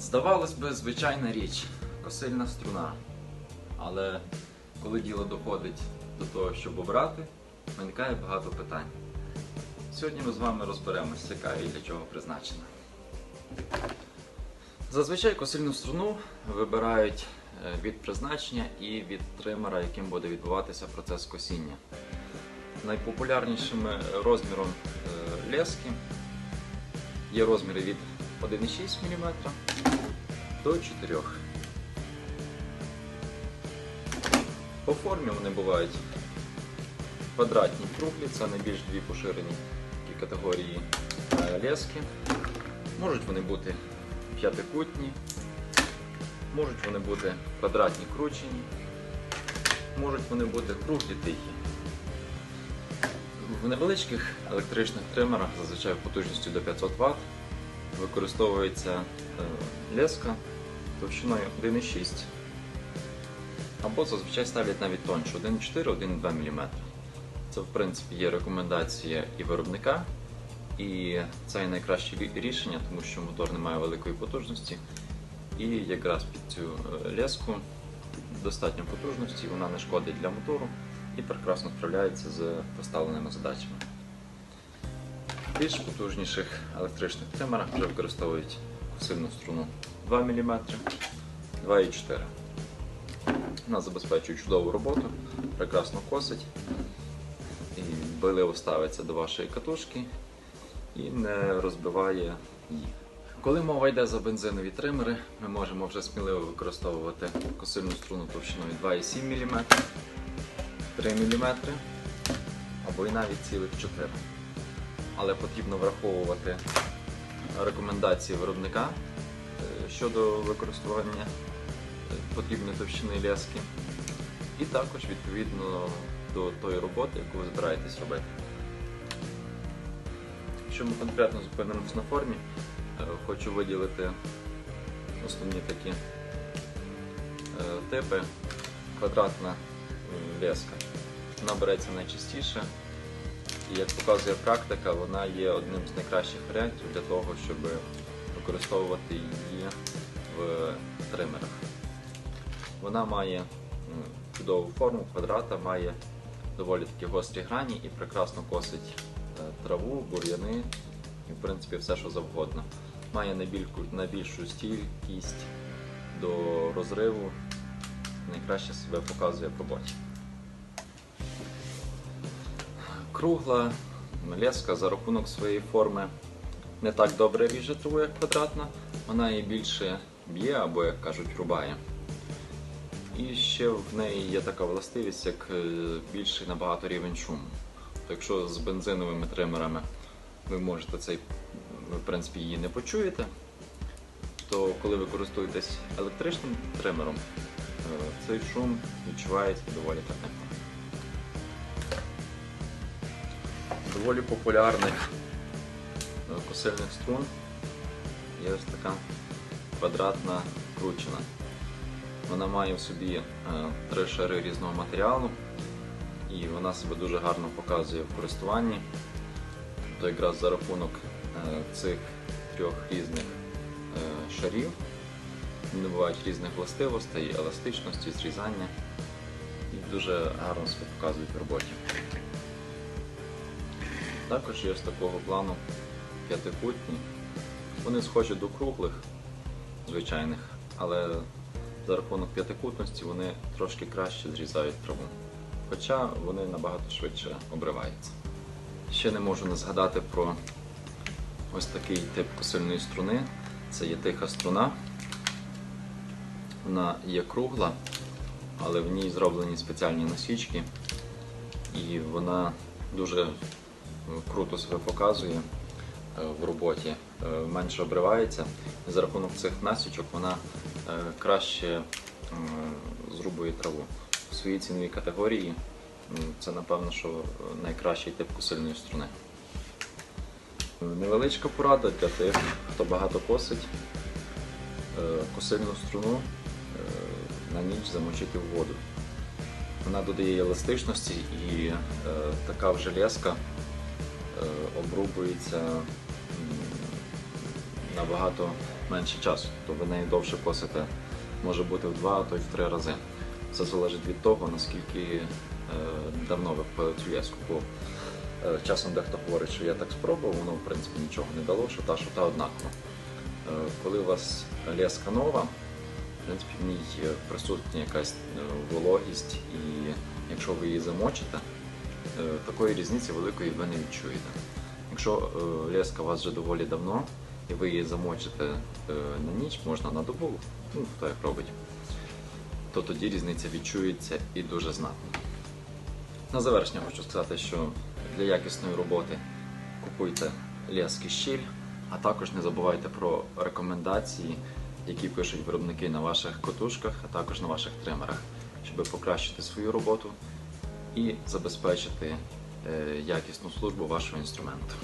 Здавалось би, звичайна річ, косильна струна. Але коли діло доходить до того, щоб обрати, виникає багато питань. Сьогодні ми з вами розберемося, яка і для чого призначена. Зазвичай косильну струну вибирають е, від призначення і від тримера, яким буде відбуватися процес косіння. Найпопулярнішим е, розміром е, лески є розміри від 1,6 мм до 4 По формі вони бувають квадратні, круглі, це найбільш дві поширені категорії е, лески. Можуть вони бути п'ятикутні, можуть вони бути квадратні кручені, можуть вони бути круглі тихі. В невеличких електричних тримерах, зазвичай потужністю до 500 Вт, використовується е, леска товщиною 1,6 або зазвичай ставлять навіть тонше 1,4-1,2 мм. Це в принципі є рекомендація і виробника, і це найкраще рішення, тому що мотор не має великої потужності. І якраз під цю е, леску достатньо потужності, вона не шкодить для мотору і прекрасно справляється з поставленими задачами. Більш потужніших електричних тримерах вже використовують сильну струну. 2 мм, 2,4 Вона забезпечує чудову роботу, прекрасно косить. І дбайливо ставиться до вашої катушки і не розбиває її. Коли мова йде за бензинові тримери, ми можемо вже сміливо використовувати косильну струну товщиною 2,7 мм, 3 мм або і навіть цілих 4 Але потрібно враховувати рекомендації виробника е, щодо використання е, потрібної товщини лески, і також відповідно до тої роботи, яку ви збираєтесь робити. Якщо ми конкретно зупинимось на формі, е, хочу виділити основні такі типи. Квадратна леска. Вона береться найчастіше, і як показує практика, вона є одним з найкращих варіантів для того, щоб використовувати її в тримерах. Вона має чудову форму квадрата, має доволі такі гострі грані і прекрасно косить е, траву, бур'яни і в принципі все, що завгодно. Має найбільшу стійкість до розриву, найкраще себе показує в роботі. Кругла леска за рахунок своєї форми не так добре ріже траву, як квадратна, вона її більше б'є або, як кажуть, рубає. І ще в неї є така властивість, як е, більший набагато рівень шуму. То якщо з бензиновими тримерами ви можете цей, в принципі, її не почуєте, то коли ви користуєтесь електричним тримером, е, цей шум відчувається доволі так непогано. Доволі популярних е, косильних струн є ось така квадратна кручена. Вона має в собі е, три шари різного матеріалу і вона себе дуже гарно показує в користуванні. То якраз за рахунок е, цих трьох різних е, шарів вони бувають різних властивостей, еластичності, зрізання і дуже гарно себе показують в роботі. Також є з такого плану п'ятикутні. Вони схожі до круглих, звичайних, але за рахунок п'ятикутності вони трошки краще зрізають траву. Хоча вони набагато швидше обриваються. Ще не можу не згадати про ось такий тип косильної струни. Це є тиха струна. Вона є кругла, але в ній зроблені спеціальні насічки, і вона дуже круто себе показує е, в роботі, е, менше обривається. За рахунок цих насічок вона е, краще зрубує траву. В своїй ціновій категорії це, напевно, що найкращий тип косильної струни. Невеличка порада для тих, хто багато косить. Косильну струну на ніч замочити в воду. Вона додає еластичності і така вже леска обрубується набагато менше часу. Тобто ви нею довше косите, може бути в два, а то й в три рази. Це залежить від того, наскільки е, давно ви цю леску. Бо е, часом дехто говорить, що я так спробував, воно в принципі нічого не дало, що та, що та однаково. Е, коли у вас леска нова, в принципі, в ній присутня якась е, вологість, і якщо ви її замочите, е, такої різниці великої ви не відчуєте. Якщо е, леска у вас вже доволі давно, і ви її замочите е, на ніч, можна на добу, ну, хто як робить, то тоді різниця відчується і дуже знатно. На завершення хочу сказати, що для якісної роботи купуйте лески щіль, а також не забувайте про рекомендації, які пишуть виробники на ваших котушках, а також на ваших тримерах, щоб покращити свою роботу і забезпечити е, якісну службу вашого інструменту.